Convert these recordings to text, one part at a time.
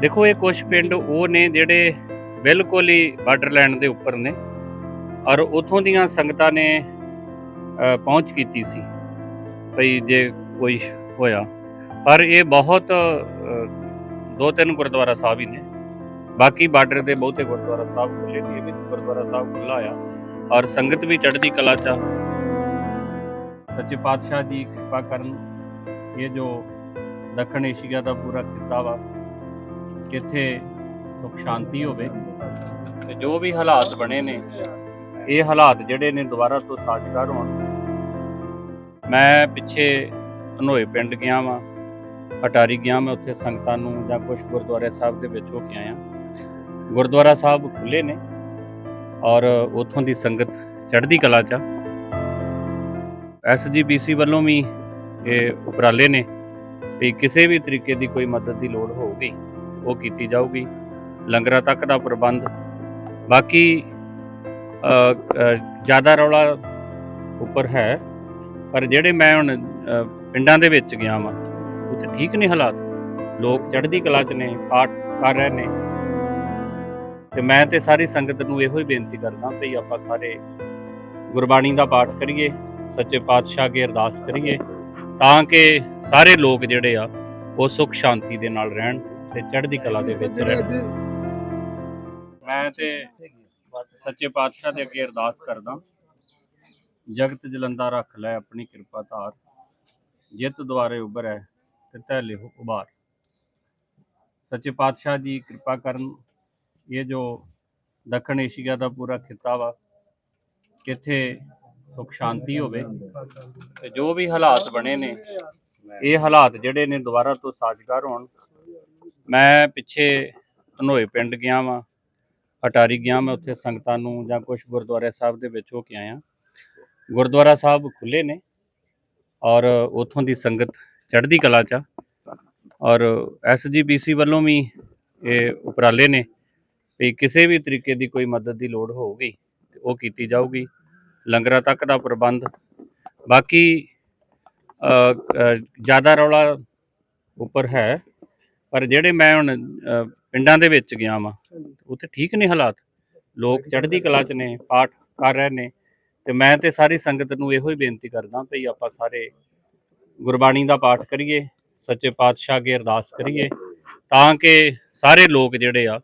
ਦੇਖੋ, ਇਹ ਕੁਝ ਪਿੰਡ ਉਹ ਨੇ ਜਿਹੜੇ ਬਿਲਕੁਲ ਹੀ ਬਾਰਡਰਲੈਂਡ ਦੇ ਉੱਪਰ ਨੇ ਔਰ ਉਥੋਂ ਦੀਆਂ ਸੰਗਤਾਂ ਨੇ ਪਹੁੰਚ ਕੀਤੀ ਸੀ ਭਈ ਜੇ ਕੋਈ ਹੋਇਆ ਪਰ ਇਹ ਬਹੁਤ ਦੋ ਤਿੰਨ ਗੁਰਦੁਆਰਾ ਸਾਹਿਬ ਹੀ ਨੇ ਬਾਕੀ ਬਾਰਡਰ ਦੇ ਬਹੁਤੇ ਗੁਰਦੁਆਰਾ ਸਾਹਿਬ ਖੁੱਲੇ ਨੇ ਵੀ ਗੁਰਦੁਆਰਾ ਸਾਹਿਬ ਖੁੱਲਾ ਆ ਔਰ ਸੰਗਤ ਵੀ ਚੜ੍ਹਦੀ ਕਲਾ ਚ ਆ। ਸੱਚੇ ਪਾਤਸ਼ਾਹ ਦੀ ਕਿਰਪਾ ਕਰਨ ਇਹ ਜੋ ਦੱਖਣ ਏਸ਼ੀਆ ਦਾ ਪੂਰਾ ਕਿੱਤਾ ਵਾ ਜਿੱਥੇ ਸੁਖ ਸ਼ਾਂਤੀ ਹੋਵੇ ਤੇ ਜੋ ਵੀ ਹਾਲਾਤ ਬਣੇ ਨੇ, ਇਹ ਹਾਲਾਤ ਜਿਹੜੇ ਨੇ ਦੁਬਾਰਾ ਤੋਂ ਸਾਜ਼ਗਾਰ ਹੋਣ ਮੈਂ ਪਿੱਛੇ ਧਨੋਏ ਪਿੰਡ ਗਿਆ ਵਾਂ, ਅਟਾਰੀ ਗਿਆ ਮੈਂ ਉੱਥੇ ਸੰਗਤਾਂ ਨੂੰ ਜਾਂ ਕੁਝ ਗੁਰਦੁਆਰੇ ਸਾਹਿਬ ਦੇ ਵਿੱਚ ਹੋ ਕੇ ਆਇਆ। ਗੁਰਦੁਆਰਾ ਸਾਹਿਬ ਖੁੱਲੇ ਨੇ ਔਰ ਉਥੋਂ ਦੀ ਸੰਗਤ ਚੜ੍ਹਦੀ ਕਲਾ ਚ ਐਸਜੀਪੀਸੀ ਵੱਲੋਂ ਵੀ ਇਹ ਉਪਰਾਲੇ ਨੇ ਵੀ ਕਿਸੇ ਵੀ ਤਰੀਕੇ ਦੀ ਕੋਈ ਮਦਦ ਦੀ ਲੋੜ ਹੋਊਗੀ। ਉਹ ਕੀਤੀ ਜਾਊਗੀ, ਲੰਗਰਾਂ ਤੱਕ ਦਾ ਪ੍ਰਬੰਧ। ਬਾਕੀ ਜ਼ਿਆਦਾ ਰੌਲਾ ਉੱਪਰ ਹੈ, ਪਰ ਜਿਹੜੇ ਮੈਂ ਹੁਣ ਪਿੰਡਾਂ ਦੇ ਵਿੱਚ ਗਿਆ ਵਾਂ ਉੱਥੇ ਠੀਕ ਨਹੀਂ ਹਾਲਾਤ। ਲੋਕ ਚੜ੍ਹਦੀ ਕਲਾ 'ਚ ਨੇ, ਪਾਠ ਕਰ ਰਹੇ ਨੇ। ਤੇ ਮੈਂ ਤੇ ਸਾਰੀ ਸੰਗਤ ਨੂੰ ਇਹੋ ਹੀ ਬੇਨਤੀ ਕਰਦਾ ਵੀ ਆਪਾਂ ਸਾਰੇ ਗੁਰਬਾਣੀ ਦਾ ਪਾਠ ਕਰੀਏ, ਸੱਚੇ ਪਾਤਸ਼ਾਹ ਅੱਗੇ ਅਰਦਾਸ ਕਰੀਏ, ਤਾਂ ਕਿ ਸਾਰੇ ਲੋਕ ਜਿਹੜੇ ਆ, ਉਹ ਸੁਖ ਸ਼ਾਂਤੀ ਦੇ ਨਾਲ ਰਹਿਣ। ਤੇ ਚੜ੍ਹਦੀ ਕਲਾ ਦੇ ਵਿੱਚ ਰਹਿਣ। ਮੈਂ ਤੇ ਸੱਚੇ ਪਾਤਸ਼ਾਹ ਦੇ ਅੱਗੇ ਅਰਦਾਸ ਕਰਦਾ ਜਗਤ ਜਲੰਦਾ ਰੱਖ ਲੈ ਆਪਣੀ ਕਿਰਪਾ ਧਾਰ। ਜਿਤ ਦੁਆਰੇ ਉਭਰੈ ਤੇ ਤੈ ਲਿਹੁ ਉਬਾਰ ਸੱਚੇ ਪਾਤਸ਼ਾਹ ਜੀ ਕਿਰਪਾ ਕਰਨ ਇਹ ਜੋ ਦੱਖਣ ਏਸ਼ੀਆ ਦਾ ਪੂਰਾ ਖਿੱਤਾ ਵਾ ਇੱਥੇ ਸੁਖ ਸ਼ਾਂਤੀ ਹੋਵੇ ਤੇ ਜੋ ਵੀ ਹਾਲਾਤ ਬਣੇ ਨੇ ਇਹ ਹਾਲਾਤ ਜਿਹੜੇ ਨੇ ਦੁਬਾਰਾ ਤੋਂ ਸਾਜ਼ਗਾਰ ਹੋਣ। ਮੈਂ ਪਿੱਛੇ ਧਨੋਏ ਪਿੰਡ ਗਿਆ ਵਾਂ, ਅਟਾਰੀ ਗਿਆ ਮੈਂ ਉੱਥੇ ਸੰਗਤਾਂ ਨੂੰ ਜਾਂ ਕੁਝ ਗੁਰਦੁਆਰੇ ਸਾਹਿਬ ਦੇ ਵਿੱਚ ਹੋ ਕੇ ਆਇਆ ਗੁਰਦੁਆਰਾ ਸਾਹਿਬ ਖੁੱਲੇ ਨੇ ਔਰ ਉਥੋਂ ਦੀ ਸੰਗਤ ਚੜ੍ਹਦੀ ਕਲਾ ਚ ਆ। ਔਰ ਐਸਜੀਪੀਸੀ ਵੱਲੋਂ ਵੀ ਇਹ ਉਪਰਾਲੇ ਨੇ ਵੀ ਕਿਸੇ ਵੀ ਤਰੀਕੇ ਦੀ ਕੋਈ ਮਦਦ ਦੀ ਲੋੜ ਹੋਊਗੀ, ਉਹ ਕੀਤੀ ਜਾਊਗੀ, ਲੰਗਰਾਂ ਤੱਕ ਦਾ ਪ੍ਰਬੰਧ ਬਾਕੀ ਜ਼ਿਆਦਾ ਰੌਲਾ ਉੱਪਰ ਹੈ ਪਰ ਜਿਹੜੇ ਮੈਂ ਹੁਣ ਅ, ਪਿੰਡਾਂ ਦੇ ਵਿੱਚ ਗਿਆ ਵਾਂ ਉੱਥੇ ਠੀਕ ਨੇ ਹਾਲਾਤ। ਲੋਕ ਚੜ੍ਹਦੀ ਕਲਾ 'ਚ ਨੇ ਪਾਠ ਕਰ ਰਹੇ ਨੇ ਤੇ ਮੈਂ ਤੇ ਸਾਰੀ ਸੰਗਤ ਨੂੰ ਇਹੋ ਹੀ ਬੇਨਤੀ ਕਰਦਾ ਵੀ ਆਪਾਂ ਸਾਰੇ ਗੁਰਬਾਣੀ ਦਾ ਪਾਠ ਕਰੀਏ ਸੱਚੇ ਪਾਤਸ਼ਾਹ ਅੱਗੇ ਅਰਦਾਸ ਕਰੀਏ ਤਾਂ ਕਿ ਸਾਰੇ ਲੋਕ ਜਿਹੜੇ ਆ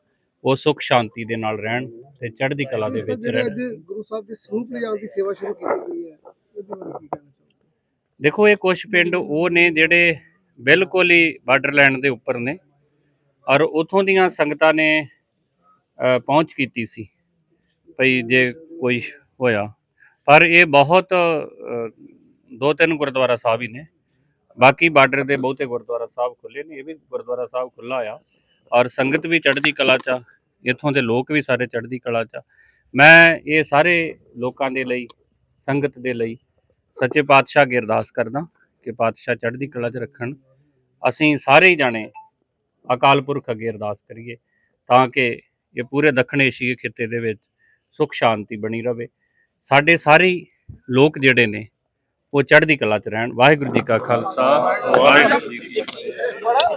ਉਹ ਸੁਖ ਸ਼ਾਂਤੀ ਦੇ ਨਾਲ ਰਹਿਣ ਤੇ ਚੜ੍ਹਦੀ ਕਲਾ ਦੇ ਵਿੱਚ ਜਿਹੜੇ ਰਹਿਣ। ਅੱਜ ਗੁਰੂ ਸਾਹਿਬ ਦੇ ਸਰੂਪ ਲਿਜਾਣ ਦੀ ਸੇਵਾ ਸ਼ੁਰੂ ਕੀਤੀ ਗਈ ਹੈ ਇਹਦੇ ਬਾਰੇ ਕੀ ਕਹਿਣਾ ਚਾਹੋਗੇ? ਦੇਖੋ ਇਹ ਕੁਝ ਪਿੰਡ ਉਹ ਨੇ ਜਿਹੜੇ ਬਿਲਕੁਲ ਹੀ ਬਾਰਡਰਲੈਂਡ ਦੇ ਉੱਪਰ ਨੇ। ਔਰ ਉਥੋਂ ਦੀਆਂ ਸੰਗਤਾਂ ਨੇ ਪਹੁੰਚ ਕੀਤੀ ਸੀ, ਭਈ ਜੇ ਕੋਈ ਹੋਇਆ। ਪਰ ਇਹ ਬਹੁਤ ਦੋ ਤਿੰਨ ਗੁਰਦੁਆਰਾ ਸਾਹਿਬ ਹੀ ਨੇ। ਬਾਕੀ ਬਾਰਡਰ ਦੇ ਬਹੁਤੇ ਗੁਰਦੁਆਰਾ ਸਾਹਿਬ ਖੁੱਲੇ ਨੇ, ਇਹ ਵੀ ਗੁਰਦੁਆਰਾ ਸਾਹਿਬ ਖੁੱਲਾ ਆ। ਔਰ ਸੰਗਤ ਵੀ ਚੜ੍ਹਦੀ ਕਲਾ ਚ ਆ। ਇੱਥੋਂ ਦੇ ਲੋਕ ਵੀ ਸਾਰੇ ਚੜ੍ਹਦੀ ਕਲਾ ਚ ਆ। ਮੈਂ ਇਹ ਸਾਰੇ ਲੋਕਾਂ ਦੇ ਲਈ, ਸੰਗਤ ਦੇ ਲਈ ਸੱਚੇ ਪਾਤਸ਼ਾਹ ਅੱਗੇ ਅਰਦਾਸ ਕਰਦਾ। ਕਿ ਪਾਤਸ਼ਾਹ ਚੜ੍ਹਦੀ ਕਲਾ 'ਚ ਰੱਖਣ। ਅਸੀਂ ਸਾਰੇ ਹੀ ਜਾਣੇ ਅਕਾਲ ਪੁਰਖ ਅੱਗੇ ਅਰਦਾਸ ਕਰੀਏ ਤਾਂ ਕਿ ਇਹ ਪੂਰੇ ਦੱਖਣ ਏਸ਼ੀਆ ਖਿੱਤੇ ਦੇ ਵਿੱਚ ਸੁਖ ਸ਼ਾਂਤੀ ਬਣੀ ਰਵੇ। ਸਾਡੇ ਸਾਰੇ ਲੋਕ ਜਿਹੜੇ ਨੇ, ਉਹ ਚੜ੍ਹਦੀ ਕਲਾ 'ਚ ਰਹਿਣ। ਵਾਹਿਗੁਰੂ ਜੀ ਕਾ ਖਾਲਸਾ, ਵਾਹਿਗੁਰੂ ਜੀ ਕੀ ਫਤਿਹ।